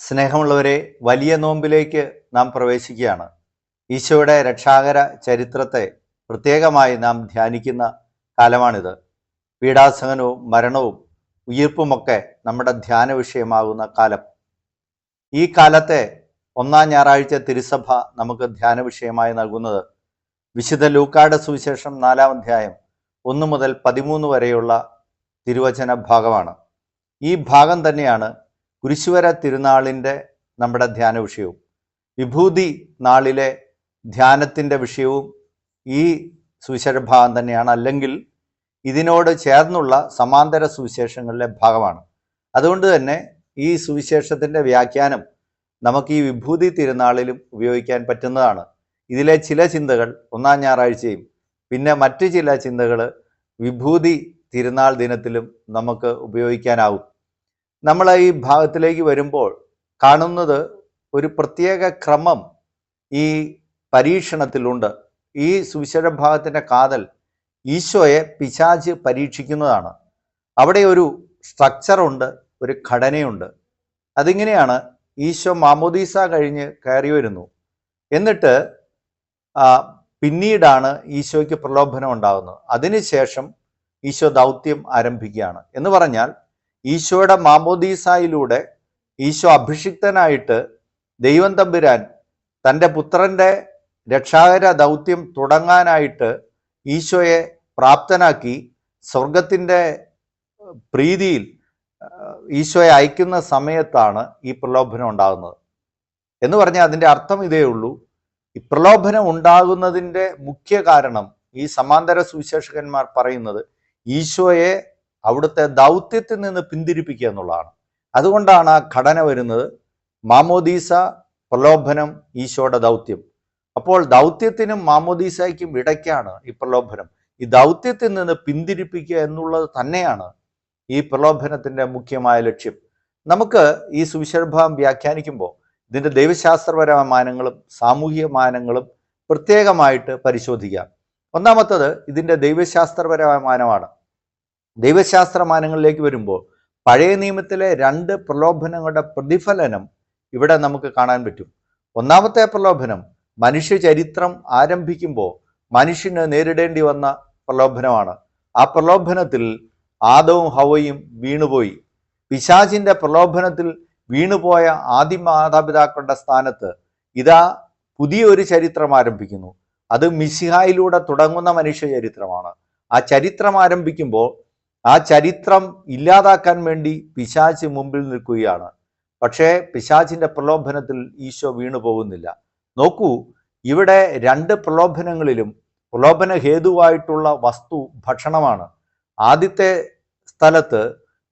സ്നേഹമുള്ളവരെ വലിയ നോമ്പിലേക്ക് നാം പ്രവേശിക്കുകയാണ്. ഈശോയുടെ രക്ഷാകര ചരിത്രത്തെ പ്രത്യേകമായി നാം ധ്യാനിക്കുന്ന കാലമാണിത്. പീഡാസഹനവും മരണവും ഉയിർപ്പുമൊക്കെ നമ്മുടെ ധ്യാന വിഷയമാകുന്ന കാലം. ഈ കാലത്തെ ഒന്നാം ഞായറാഴ്ച തിരുസഭ നമുക്ക് ധ്യാന വിഷയമായി നൽകുന്നത്. വിശുദ്ധ ലൂക്കായുടെ സുവിശേഷം നാലാം അധ്യായം ഒന്ന് മുതൽ പതിമൂന്ന് വരെയുള്ള തിരുവചന ഭാഗമാണ്. ഈ ഭാഗം തന്നെയാണ് കുരിശുവര തിരുനാളിന്റെ നമ്മുടെ ധ്യാന വിഷയവും വിഭൂതി നാളിലെ ധ്യാനത്തിന്റെ വിഷയവും ഈ സുവിശേഷ ഭാഗം തന്നെയാണ്. അല്ലെങ്കിൽ ഇതിനോട് ചേർന്നുള്ള സമാന്തര സുവിശേഷങ്ങളിലെ ഭാഗമാണ്. അതുകൊണ്ട് തന്നെ ഈ സുവിശേഷത്തിന്റെ വ്യാഖ്യാനം നമുക്ക് ഈ വിഭൂതി തിരുനാളിലും ഉപയോഗിക്കാൻ പറ്റുന്നതാണ്. ഇതിലെ ചില ചിന്തകൾ ഒന്നാം ഞായറാഴ്ചയും പിന്നെ മറ്റു ചില ചിന്തകൾ വിഭൂതി തിരുനാൾ ദിനത്തിലും നമുക്ക് ഉപയോഗിക്കാനാവും. നമ്മൾ ഈ ഭാഗത്തിലേക്ക് വരുമ്പോൾ കാണുന്നത് ഒരു പ്രത്യേക ക്രമം ഈ പരീക്ഷണത്തിലുണ്ട്. ഈ സുവിശേഷ ഭാഗത്തിന്റെ കാതൽ ഈശോയെ പിശാച് പരീക്ഷിക്കുന്നതാണ്. അവിടെ ഒരു സ്ട്രക്ചറുണ്ട് ഒരു ഘടനയുണ്ട്. അതിങ്ങനെയാണ് ഈശോ മാമോദീസ കഴിഞ്ഞ് കയറി വരുന്നു. എന്നിട്ട് പിന്നീടാണ് ഈശോയ്ക്ക് പ്രലോഭനം ഉണ്ടാകുന്നത്. അതിനുശേഷം ഈശോ ദൗത്യം ആരംഭിക്കുകയാണ്. എന്ന് പറഞ്ഞാൽ ഈശോയുടെ മാമോദീസായിലൂടെ ഈശോ അഭിഷിക്തനായിട്ട് ദൈവം തമ്പുരാൻ തന്റെ പുത്രന്റെ രക്ഷാകര ദൗത്യം തുടങ്ങാനായിട്ട് ഈശോയെ പ്രാപ്തനാക്കി സ്വർഗത്തിന്റെ പ്രീതിയിൽ ഈശോയെ അയക്കുന്ന സമയത്താണ് ഈ പ്രലോഭനം ഉണ്ടാകുന്നത്. എന്ന് പറഞ്ഞാൽ അതിന്റെ അർത്ഥം ഇതേ ഉള്ളൂ. ഈ പ്രലോഭനം ഉണ്ടാകുന്നതിന്റെ മുഖ്യ കാരണം ഈ സമാന്തര സുവിശേഷകന്മാർ പറയുന്നത് ഈശോയെ അവിടുത്തെ ദൗത്യത്തിൽ നിന്ന് പിന്തിരിപ്പിക്കുക എന്നുള്ളതാണ്. അതുകൊണ്ടാണ് ആ ഘടന വരുന്നത്. മാമോദീസ പ്രലോഭനം ഈശോയുടെ ദൗത്യം. അപ്പോൾ ദൗത്യത്തിനും മാമോദീസയ്ക്കും ഇടയ്ക്കാണ് ഈ പ്രലോഭനം. ഈ ദൗത്യത്തിൽ നിന്ന് പിന്തിരിപ്പിക്കുക എന്നുള്ളത് തന്നെയാണ് ഈ പ്രലോഭനത്തിന്റെ മുഖ്യമായ ലക്ഷ്യം. നമുക്ക് ഈ സുവിശേഷഭാവം വ്യാഖ്യാനിക്കുമ്പോൾ ഇതിന്റെ ദൈവശാസ്ത്രപരമായ മാനങ്ങളും സാമൂഹിക മാനങ്ങളും പ്രത്യേകമായിട്ട് പരിശോധിക്കാം. ഒന്നാമത്തത് ഇതിന്റെ ദൈവശാസ്ത്രപരമായ മാനമാണ്. ദൈവശാസ്ത്ര മാനങ്ങളിലേക്ക് വരുമ്പോൾ പഴയ നിയമത്തിലെ രണ്ട് പ്രലോഭനങ്ങളുടെ പ്രതിഫലനം ഇവിടെ നമുക്ക് കാണാൻ പറ്റും. ഒന്നാമത്തെ പ്രലോഭനം മനുഷ്യ ചരിത്രം ആരംഭിക്കുമ്പോൾ മനുഷ്യന് നേരിടേണ്ടി വന്ന പ്രലോഭനമാണ്. ആ പ്രലോഭനത്തിൽ ആദവും ഹവയും വീണുപോയി. പിശാചിന്റെ പ്രലോഭനത്തിൽ വീണുപോയ ആദ്യ മാതാപിതാക്കളുടെ സ്ഥാനത്ത് ഇതാ പുതിയൊരു ചരിത്രം ആരംഭിക്കുന്നു. അത് മിസിഹായിലൂടെ തുടങ്ങുന്ന മനുഷ്യ ചരിത്രമാണ്. ആ ചരിത്രം ആരംഭിക്കുമ്പോൾ ആ ചരിത്രം ഇല്ലാതാക്കാൻ വേണ്ടി പിശാച് മുമ്പിൽ നിൽക്കുകയാണ്. പക്ഷേ പിശാചിന്റെ പ്രലോഭനത്തിൽ ഈശോ വീണു പോകുന്നില്ല. നോക്കൂ ഇവിടെ രണ്ട് പ്രലോഭനങ്ങളിലും പ്രലോഭന ഹേതുവായിട്ടുള്ള വസ്തു ഭക്ഷണമാണ്. ആദ്യത്തെ സ്ഥലത്ത്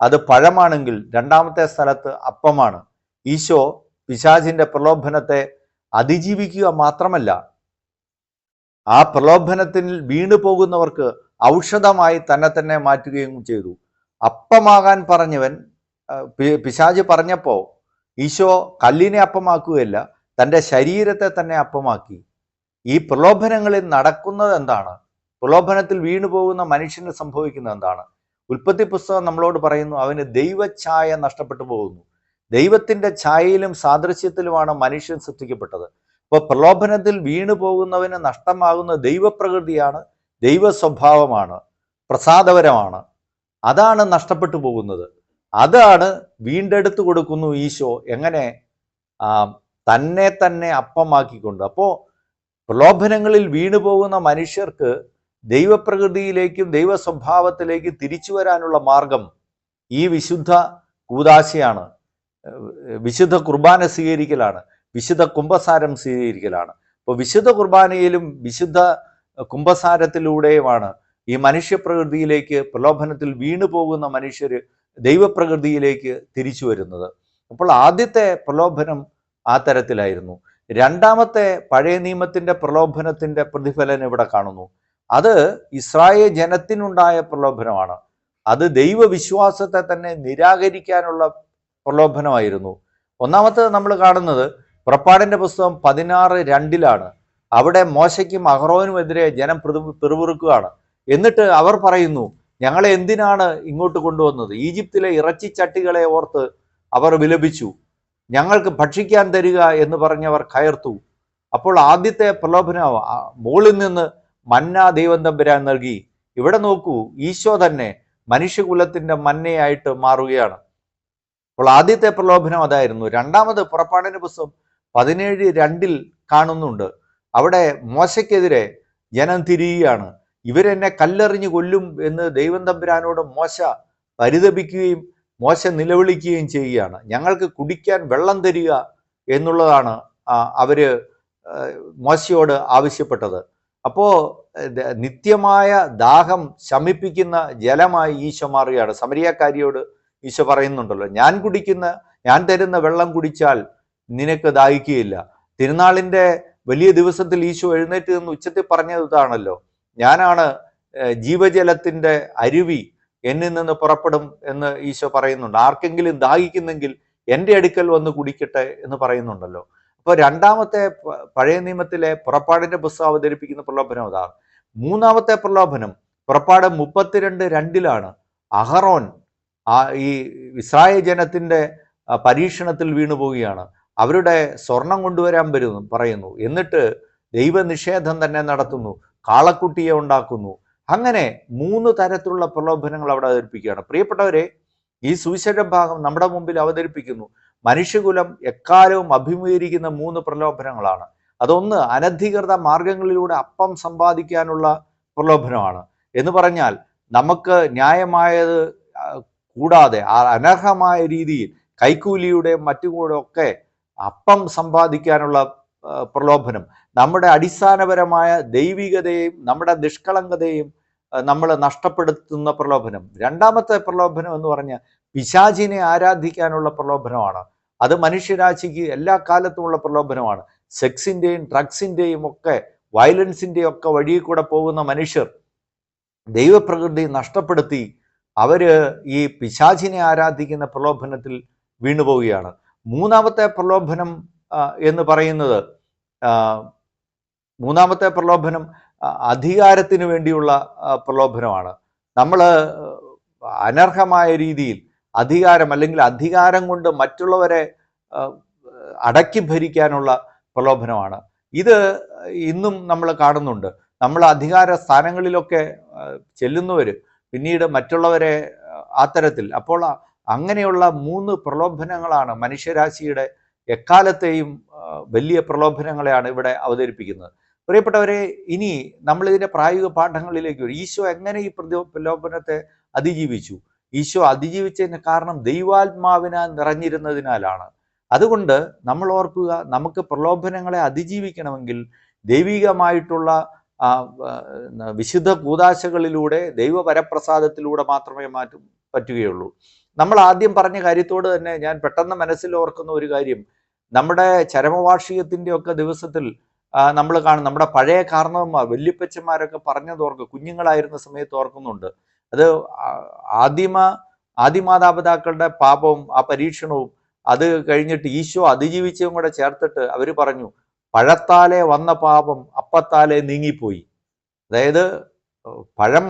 അത് പഴമാണെങ്കിൽ രണ്ടാമത്തെ സ്ഥലത്ത് അപ്പമാണ്. ഈശോ പിശാചിന്റെ പ്രലോഭനത്തെ അതിജീവിക്കുക മാത്രമല്ല ആ പ്രലോഭനത്തിൽ വീണു പോകുന്നവർക്ക് ഔഷധമായി തന്നെ തന്നെ മാറ്റുകയും ചെയ്തു. അപ്പമാകാൻ പറഞ്ഞവൻ പിശാജ് പറഞ്ഞപ്പോൾ ഈശോ കല്ലിനെ അപ്പമാക്കുകയല്ല തന്റെ ശരീരത്തെ തന്നെ അപ്പമാക്കി. ഈ പ്രലോഭനങ്ങളിൽ നടക്കുന്നത് എന്താണ്? പ്രലോഭനത്തിൽ വീണു പോകുന്ന മനുഷ്യന് സംഭവിക്കുന്നത് എന്താണ്? ഉൽപ്പത്തി പുസ്തകം നമ്മളോട് പറയുന്നു അവന് ദൈവഛായ നഷ്ടപ്പെട്ടു പോകുന്നു. ദൈവത്തിന്റെ ഛായയിലും സാദൃശ്യത്തിലുമാണ് മനുഷ്യൻ സൃഷ്ടിക്കപ്പെട്ടത്. അപ്പോൾ പ്രലോഭനത്തിൽ വീണു പോകുന്നവന് നഷ്ടമാകുന്ന ദൈവപ്രകൃതിയാണ് ദൈവ സ്വഭാവമാണ് പ്രസാദപരമാണ്. അതാണ് നഷ്ടപ്പെട്ടു പോകുന്നത്. അതാണ് വീണ്ടെടുത്തു കൊടുക്കുന്നു ഈശോ എങ്ങനെ തന്നെ തന്നെ അപ്പമാക്കിക്കൊണ്ട്. അപ്പോൾ പ്രലോഭനങ്ങളിൽ വീണു പോകുന്ന മനുഷ്യർക്ക് ദൈവപ്രകൃതിയിലേക്കും ദൈവ സ്വഭാവത്തിലേക്കും തിരിച്ചു വരാനുള്ള മാർഗം ഈ വിശുദ്ധ കൂതാശയാണ്. വിശുദ്ധ കുർബാന സ്വീകരിക്കലാണ്. വിശുദ്ധ കുംഭസാരം സ്വീകരിക്കലാണ്. അപ്പോൾ വിശുദ്ധ കുർബാനയിലും വിശുദ്ധ കുംഭസാരത്തിലൂടെയുമാണ് ഈ മനുഷ്യപ്രകൃതിയിലേക്ക് പ്രലോഭനത്തിൽ വീണു പോകുന്ന മനുഷ്യർ ദൈവപ്രകൃതിയിലേക്ക് തിരിച്ചു വരുന്നത്. അപ്പോൾ ആദ്യത്തെ പ്രലോഭനം ആ തരത്തിലായിരുന്നു. രണ്ടാമത്തെ പഴയ നിയമത്തിന്റെ പ്രലോഭനത്തിന്റെ പ്രതിഫലനം ഇവിടെ കാണുന്നു. അത് ഇസ്രായേൽ ജനത്തിനുണ്ടായ പ്രലോഭനമാണ്. അത് ദൈവവിശ്വാസത്തെ തന്നെ നിരാകരിക്കാനുള്ള പ്രലോഭനമായിരുന്നു. ഒന്നാമത്തെ നമ്മൾ കാണുന്നത് പുറപ്പാടിന്റെ പുസ്തകം പതിനാറ് രണ്ടിലാണ്. അവിടെ മോശയ്ക്കും അഹ്റോനുമെതിരെ ജനം പിറു- പിറുപിറുക്കുകയാണ്. എന്നിട്ട് അവർ പറയുന്നു ഞങ്ങളെ എന്തിനാണ് ഇങ്ങോട്ട് കൊണ്ടുവന്നത്? ഈജിപ്തിലെ ഇറച്ചിച്ചട്ടികളെ ഓർത്ത് അവർ വിലപിച്ചു. ഞങ്ങൾക്ക് ഭക്ഷിക്കാൻ തരിക എന്ന് പറഞ്ഞവർ കയർത്തു. അപ്പോൾ ആദ്യത്തെ പ്രലോഭനം മുകളിൽ നിന്ന് മന്ന ദൈവം തമ്പുരാൻ നൽകി. ഇവിടെ നോക്കൂ ഈശോ തന്നെ മനുഷ്യകുലത്തിന്റെ മന്നയായിട്ട് മാറുകയാണ്. അപ്പോൾ ആദ്യത്തെ പ്രലോഭനം അതായിരുന്നു. രണ്ടാമത് പുറപ്പാടിന്റെ പുസ്തകം പതിനേഴ് രണ്ടിൽ കാണുന്നുണ്ട്. അവിടെ മോശയ്ക്കെതിരെ ജനം തിരിയുകയാണ്. ഇവരെന്നെ കല്ലെറിഞ്ഞ് കൊല്ലും എന്ന് ദൈവം തമ്പുരാനോട് മോശ പരിതപിക്കുകയും മോശ നിലവിളിക്കുകയും ചെയ്യുകയാണ്. ഞങ്ങൾക്ക് കുടിക്കാൻ വെള്ളം തരിക എന്നുള്ളതാണ് അവർ മോശയോട് ആവശ്യപ്പെട്ടത്. അപ്പോ നിത്യമായ ദാഹം ശമിപ്പിക്കുന്ന ജലമായി ഈശോ മാറുകയാണ്. സമരിയാക്കാരിയോട് ഈശോ പറയുന്നുണ്ടല്ലോ ഞാൻ കുടിക്കുന്ന ഞാൻ തരുന്ന വെള്ളം കുടിച്ചാൽ നിനക്ക് ദാഹിക്കുകയില്ല. തിരുനാളിന്റെ വലിയ ദിവസത്തിൽ ഈശോ എഴുന്നേറ്റ് നിന്ന് ഉച്ചത്തിൽ പറഞ്ഞത് ഇതാണല്ലോ. ഞാനാണ് ജീവജലത്തിന്റെ അരുവി എന്നിൽ നിന്ന് പുറപ്പെടും എന്ന് ഈശോ പറയുന്നുണ്ട്. ആർക്കെങ്കിലും ദാഹിക്കുന്നെങ്കിൽ എന്റെ അടുക്കൽ വന്ന് കുടിക്കട്ടെ എന്ന് പറയുന്നുണ്ടല്ലോ. അപ്പോൾ രണ്ടാമത്തെ പഴയ നിയമത്തിലെ പുറപ്പാടിന്റെ പുസ്തകം അവതരിപ്പിക്കുന്ന പ്രലോഭനം അതാണ് മൂന്നാമത്തെ പ്രലോഭനം പുറപ്പാട് മുപ്പത്തിരണ്ട് രണ്ടിലാണ്. അഹറോൻ ആ ഈ ഇസ്രായേൽ ജനത്തിന്റെ പരീക്ഷണത്തിൽ വീണു പോവുകയാണ് അവരുടെ സ്വർണം കൊണ്ടുവരാൻ വരുന്നു പറയുന്നു. എന്നിട്ട് ദൈവനിഷേധം തന്നെ നടത്തുന്നു കാളക്കുട്ടിയെ ഉണ്ടാക്കുന്നു. അങ്ങനെ മൂന്ന് തരത്തിലുള്ള പ്രലോഭനങ്ങൾ അവിടെ അവതരിപ്പിക്കുകയാണ്. പ്രിയപ്പെട്ടവരെ ഈ സുവിശേഷ ഭാഗം നമ്മുടെ മുമ്പിൽ അവതരിപ്പിക്കുന്നു. മനുഷ്യകുലം എക്കാലവും അഭിമുഖീകരിക്കുന്ന മൂന്ന് പ്രലോഭനങ്ങളാണ്. അതൊന്ന് അനധികൃത മാർഗങ്ങളിലൂടെ അപ്പം സമ്പാദിക്കാനുള്ള പ്രലോഭനമാണ്. എന്ന് പറഞ്ഞാൽ നമുക്ക് ന്യായമായത് കൂടാതെ അനർഹമായ രീതിയിൽ കൈക്കൂലിയുടെ മറ്റു കൂടെ ഒക്കെ അപ്പം സമ്പാദിക്കാനുള്ള പ്രലോഭനം. നമ്മുടെ അടിസ്ഥാനപരമായ ദൈവികതയും നമ്മുടെ നിഷ്കളങ്കതയും നമ്മൾ നഷ്ടപ്പെടുത്തുന്ന പ്രലോഭനം. രണ്ടാമത്തെ പ്രലോഭനം എന്ന് പറഞ്ഞാൽ പിശാചിനെ ആരാധിക്കാനുള്ള പ്രലോഭനമാണ്. അത് മനുഷ്യരാശിക്ക് എല്ലാ കാലത്തുമുള്ള പ്രലോഭനമാണ്. സെക്സിന്റെയും ഡ്രഗ്സിന്റെയും ഒക്കെ വയലൻസിന്റെയും ഒക്കെ വഴിയിൽ കൂടെ പോകുന്ന മനുഷ്യർ ദൈവപ്രകൃതി നഷ്ടപ്പെടുത്തി അവർ ഈ പിശാചിനെ ആരാധിക്കുന്ന പ്രലോഭനത്തിൽ വീണുപോവുകയാണ്. മൂന്നാമത്തെ പ്രലോഭനം എന്ന് പറയുന്നത് മൂന്നാമത്തെ പ്രലോഭനം അധികാരത്തിന് വേണ്ടിയുള്ള പ്രലോഭനമാണ്. നമ്മൾ അനർഹമായ രീതിയിൽ അധികാരം അല്ലെങ്കിൽ അധികാരം കൊണ്ട് മറ്റുള്ളവരെ അടക്കി ഭരിക്കാനുള്ള പ്രലോഭനമാണ്. ഇത് ഇന്നും നമ്മൾ കാണുന്നുണ്ട്. നമ്മൾ അധികാര സ്ഥാനങ്ങളിലൊക്കെ ചെല്ലുന്നവർ പിന്നീട് മറ്റുള്ളവരെ ആ, തരത്തിൽ. അപ്പോൾ അങ്ങനെയുള്ള മൂന്ന് പ്രലോഭനങ്ങളാണ് മനുഷ്യരാശിയുടെ എക്കാലത്തെയും വലിയ പ്രലോഭനങ്ങളെയാണ് ഇവിടെ അവതരിപ്പിക്കുന്നത്. പ്രിയപ്പെട്ടവരെ ഇനി നമ്മൾ ഇതിന്റെ പ്രായോഗിക പാഠങ്ങളിലേക്ക് വരും. ഈശോ എങ്ങനെ ഈ പ്രതി- പ്രലോഭനത്തെ അതിജീവിച്ചു? ഈശോ അതിജീവിച്ചതിന് കാരണം ദൈവാത്മാവിനാൽ നിറഞ്ഞിരുന്നതിനാലാണ്. അതുകൊണ്ട് നമ്മൾ ഓർക്കുക നമുക്ക് പ്രലോഭനങ്ങളെ അതിജീവിക്കണമെങ്കിൽ ദൈവികമായിട്ടുള്ള വിശുദ്ധ കൂതാശകളിലൂടെ ദൈവപരപ്രസാദത്തിലൂടെ മാത്രമേ മാറ്റും പറ്റുകയുള്ളൂ. നമ്മൾ ആദ്യം പറഞ്ഞ കാര്യത്തോട് തന്നെ ഞാൻ പെട്ടെന്ന് മനസ്സിൽ ഓർക്കുന്ന ഒരു കാര്യം. നമ്മുടെ ചരമവാർഷികത്തിന്റെ ഒക്കെ ദിവസത്തിൽ നമ്മൾ കാണും നമ്മുടെ പഴയ കാരണവന്മാർ വല്യപ്പച്ചന്മാരൊക്കെ പറഞ്ഞത് ഓർക്കും. കുഞ്ഞുങ്ങളായിരുന്ന സമയത്ത് ഓർക്കുന്നുണ്ട്. അത് ആദിമ ആദിമാതാപിതാക്കളുടെ പാപവും ആ പരീക്ഷണവും അത് കഴിഞ്ഞിട്ട് ഈശോ അതിജീവിച്ചതും കൂടെ ചേർത്തിട്ട് അവർ പറഞ്ഞു പഴത്താലെ വന്ന പാപം അപ്പത്താലെ നീങ്ങിപ്പോയി. അതായത് പഴം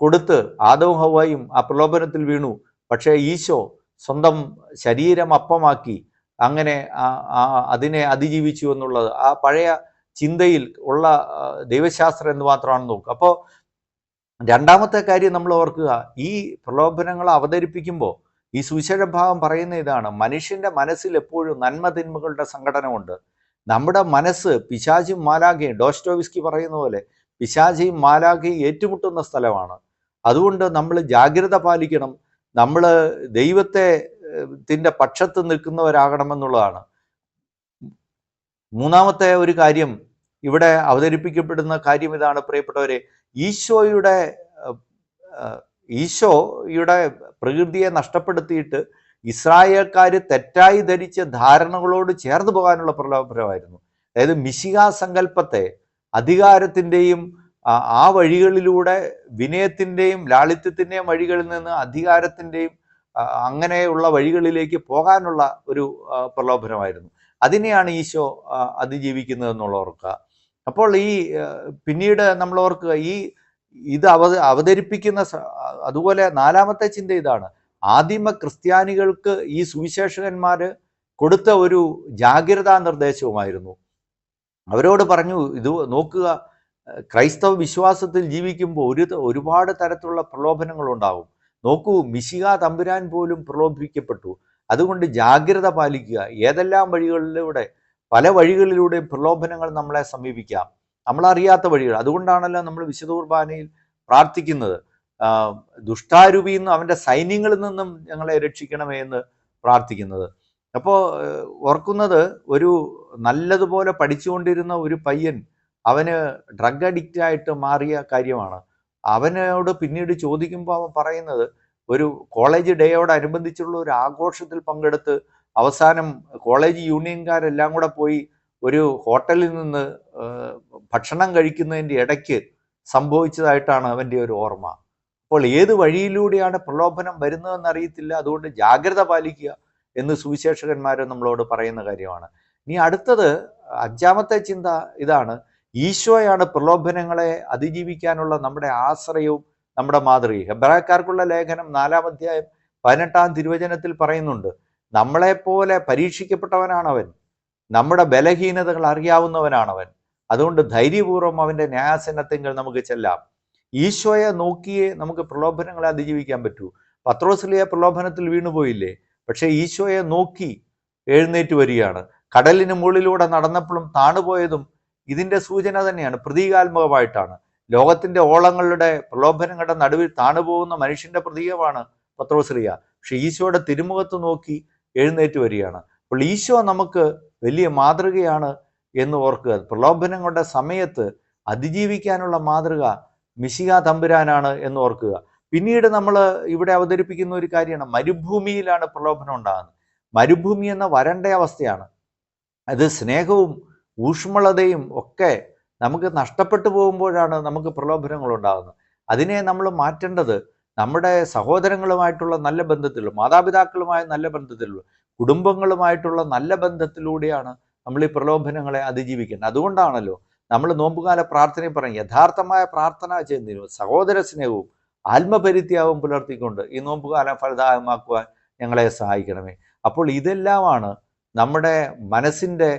കൊടുത്ത് ആദവും ഹവായും ആ പ്രലോഭനത്തിൽ വീണു. പക്ഷേ ഈശോ സ്വന്തം ശരീരം അപ്പമാക്കി അങ്ങനെ അതിനെ അതിജീവിച്ചു എന്നുള്ളത് ആ പഴയ ചിന്തയിൽ ഉള്ള ദൈവശാസ്ത്രം എന്ന് മാത്രമാണ് നോക്കുക. അപ്പോൾ രണ്ടാമത്തെ കാര്യം നമ്മൾ ഓർക്കുക ഈ പ്രലോഭനങ്ങൾ അവതരിപ്പിക്കുമ്പോൾ ഈ സുവിശേഷ ഭാഗം പറയുന്ന ഇതാണ് മനുഷ്യന്റെ മനസ്സിൽ എപ്പോഴും നന്മ തിന്മകളുടെ സംഘടനമുണ്ട് നമ്മുടെ മനസ്സ് പിശാചിയും മാലാഖയും ഡോസ്റ്റോവിസ്കി പറയുന്ന പോലെ പിശാചിയും മാലാഖയും ഏറ്റുമുട്ടുന്ന സ്ഥലമാണ്. അതുകൊണ്ട് നമ്മൾ ജാഗ്രത പാലിക്കണം നമ്മൾ ദൈവത്തെ ത്തിന്റെ പക്ഷത്ത് നിൽക്കുന്നവരാകണമെന്നുള്ളതാണ്. മൂന്നാമത്തെ ഒരു കാര്യം ഇവിടെ അവതരിപ്പിക്കപ്പെടുന്ന കാര്യം ഇതാണ് പ്രിയപ്പെട്ടവരെ. ഈശോയുടെ ഈശോയുടെ പ്രകൃതിയെ നഷ്ടപ്പെടുത്തിയിട്ട് ഇസ്രായേൽക്കാർ തെറ്റായി ധരിച്ച ധാരണകളോട് ചേർന്ന് പോകാനുള്ള പ്രലോഭനമായിരുന്നു. അതായത് മിശിക സങ്കല്പത്തെ അധികാരത്തിന്റെയും ആ വഴികളിലൂടെ വിനയത്തിന്റെയും ലാളിത്യത്തിന്റെയും വഴികളിൽ നിന്ന് അധികാരത്തിന്റെയും അങ്ങനെയുള്ള വഴികളിലേക്ക് പോകാനുള്ള ഒരു പ്രലോഭനമായിരുന്നു. അതിനെയാണ് ഈശോ അതിജീവിക്കുന്നതെന്നുള്ള ഓർക്കുക അപ്പോൾ ഈ പിന്നീട് നമ്മൾ ഓർക്കുക ഈ ഇത് അവ അവതരിപ്പിക്കുന്ന അതുപോലെ നാലാമത്തെ ചിന്ത ഇതാണ്. ആദിമ ക്രിസ്ത്യാനികൾക്ക് ഈ സുവിശേഷകന്മാർ കൊടുത്ത ഒരു ജാഗ്രതാ നിർദ്ദേശവുമായിരുന്നു. അവരോട് പറഞ്ഞു ഇത് നോക്കുക ക്രൈസ്തവ വിശ്വാസത്തിൽ ജീവിക്കുമ്പോൾ ഒരു ഒരുപാട് തരത്തിലുള്ള പ്രലോഭനങ്ങൾ ഉണ്ടാകും നോക്കൂ മിശിക തമ്പുരാൻ പോലും പ്രലോഭിക്കപ്പെട്ടു. അതുകൊണ്ട് ജാഗ്രത പാലിക്കുക. ഏതെല്ലാം വഴികളിലൂടെ പല വഴികളിലൂടെയും പ്രലോഭനങ്ങൾ നമ്മളെ സമീപിക്കാം. നമ്മളറിയാത്ത വഴികൾ. അതുകൊണ്ടാണല്ലോ നമ്മൾ വിശുദ്ധ പ്രാർത്ഥിക്കുന്നത്. ദുഷ്ടാരൂപിയിൽ നിന്നും അവന്റെ സൈന്യങ്ങളിൽ നിന്നും ഞങ്ങളെ രക്ഷിക്കണമേ എന്ന് പ്രാർത്ഥിക്കുന്നത്. അപ്പോൾ ഓർക്കുന്നത് ഒരു നല്ലതുപോലെ പഠിച്ചുകൊണ്ടിരുന്ന ഒരു പയ്യൻ അവന് ഡ്രഗ് അഡിക്റ്റ് ആയിട്ട് മാറിയ കാര്യമാണ്. അവനോട് പിന്നീട് ചോദിക്കുമ്പോൾ അവൻ പറയുന്നത് ഒരു കോളേജ് ഡേയോടനുബന്ധിച്ചുള്ള ഒരു ആഘോഷത്തിൽ പങ്കെടുത്ത് അവസാനം കോളേജ് യൂണിയൻകാരെല്ലാം കൂടെ പോയി ഒരു ഹോട്ടലിൽ നിന്ന് ഭക്ഷണം കഴിക്കുന്നതിന്റെ ഇടയ്ക്ക് സംഭവിച്ചതായിട്ടാണ് അവന്റെ ഒരു ഓർമ്മ. അപ്പോൾ ഏത് വഴിയിലൂടെയാണ് പ്രലോഭനം വരുന്നതെന്ന് അറിയത്തില്ല. അതുകൊണ്ട് ജാഗ്രത പാലിക്കുക എന്ന് സുവിശേഷകന്മാർ നമ്മളോട് പറയുന്ന കാര്യമാണ്. ഇനി അടുത്തത് അഞ്ചാമത്തെ ചിന്ത ഇതാണ്. ഈശോയാണ് പ്രലോഭനങ്ങളെ അതിജീവിക്കാനുള്ള നമ്മുടെ ആശ്രയവും നമ്മുടെ മാതൃകയും. ഹെബ്രായക്കാർക്കുള്ള ലേഖനം നാലാം അധ്യായം പതിനെട്ടാം തിരുവചനത്തിൽ പറയുന്നുണ്ട് നമ്മളെപ്പോലെ പരീക്ഷിക്കപ്പെട്ടവനാണവൻ നമ്മുടെ ബലഹീനതകൾ അറിയാവുന്നവനാണവൻ. അതുകൊണ്ട് ധൈര്യപൂർവം അവന്റെ ന്യായാസനത്തെങ്കിൽ നമുക്ക് ചെല്ലാം. ഈശോയെ നോക്കിയേ നമുക്ക് പ്രലോഭനങ്ങളെ അതിജീവിക്കാൻ പറ്റൂ. പത്രോസ്ലിയ പ്രലോഭനത്തിൽ വീണുപോയില്ലേ? പക്ഷേ ഈശോയെ നോക്കി എഴുന്നേറ്റ് വരികയാണ്. കടലിന് മുകളിലൂടെ നടന്നപ്പോഴും താണുപോയതും ഇതിന്റെ സൂചന തന്നെയാണ് പ്രതീകാത്മകമായിട്ടാണ്. ലോകത്തിന്റെ ഓളങ്ങളുടെ പ്രലോഭനങ്ങളുടെ നടുവിൽ താണുപോകുന്ന മനുഷ്യന്റെ പ്രതീകമാണ് പത്രോശ്രീയ പക്ഷെ ഈശോയുടെ തിരുമുഖത്ത് നോക്കി എഴുന്നേറ്റ് വരികയാണ്. അപ്പോൾ ഈശോ നമുക്ക് വലിയ മാതൃകയാണ് എന്ന് ഓർക്കുക. പ്രലോഭനങ്ങളുടെ സമയത്ത് അതിജീവിക്കാനുള്ള മാതൃക മിശിക തമ്പുരാനാണ് എന്ന് ഓർക്കുക. പിന്നീട് നമ്മൾ ഇവിടെ അവതരിപ്പിക്കുന്ന ഒരു കാര്യമാണ് മരുഭൂമിയിലാണ് പ്രലോഭനം ഉണ്ടാകുന്നത്. മരുഭൂമി എന്ന വരണ്ട അവസ്ഥയാണ്. അത് സ്നേഹവും ഊഷ്മളതയും ഒക്കെ നമുക്ക് നഷ്ടപ്പെട്ടു പോകുമ്പോഴാണ് നമുക്ക് പ്രലോഭനങ്ങൾ ഉണ്ടാകുന്നത്. അതിനെ നമ്മൾ മാറ്റേണ്ടത് നമ്മുടെ സഹോദരങ്ങളുമായിട്ടുള്ള നല്ല ബന്ധത്തിലും മാതാപിതാക്കളുമായ നല്ല ബന്ധത്തിലും കുടുംബങ്ങളുമായിട്ടുള്ള നല്ല ബന്ധത്തിലൂടെയാണ് നമ്മൾ ഈ പ്രലോഭനങ്ങളെ അതിജീവിക്കുന്നത്. അതുകൊണ്ടാണല്ലോ നമ്മൾ നോമ്പുകാല പ്രാർത്ഥനയിൽ പറയും യഥാർത്ഥമായ പ്രാർത്ഥന ചെയ്യുന്നതിനും സഹോദര സ്നേഹവും ആത്മപരിത്യാവും പുലർത്തിക്കൊണ്ട് ഈ നോമ്പുകാലം ഫലദായമാക്കുവാൻ ഞങ്ങളെ സഹായിക്കണമേ. അപ്പോൾ ഇതെല്ലാമാണ് നമ്മുടെ മനസ്സിന്റെ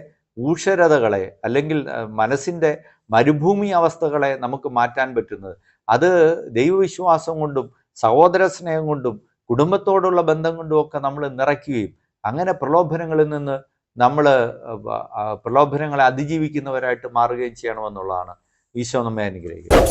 ഊഷരതകളെ അല്ലെങ്കിൽ മനസ്സിന്റെ മരുഭൂമി അവസ്ഥകളെ നമുക്ക് മാറ്റാൻ പറ്റുന്നത്. അത് ദൈവവിശ്വാസം കൊണ്ടും സഹോദര സ്നേഹം കൊണ്ടും കുടുംബത്തോടുള്ള ബന്ധം കൊണ്ടും ഒക്കെ നമ്മൾ നിറയ്ക്കുകയും അങ്ങനെ പ്രലോഭനങ്ങളിൽ നിന്ന് നമ്മൾ പ്രലോഭനങ്ങളെ അതിജീവിക്കുന്നവരായിട്ട് മാറുകയും ചെയ്യണമെന്നുള്ളതാണ് ഈശോ നമ്മെ അനുഗ്രഹിക്കുന്നത്.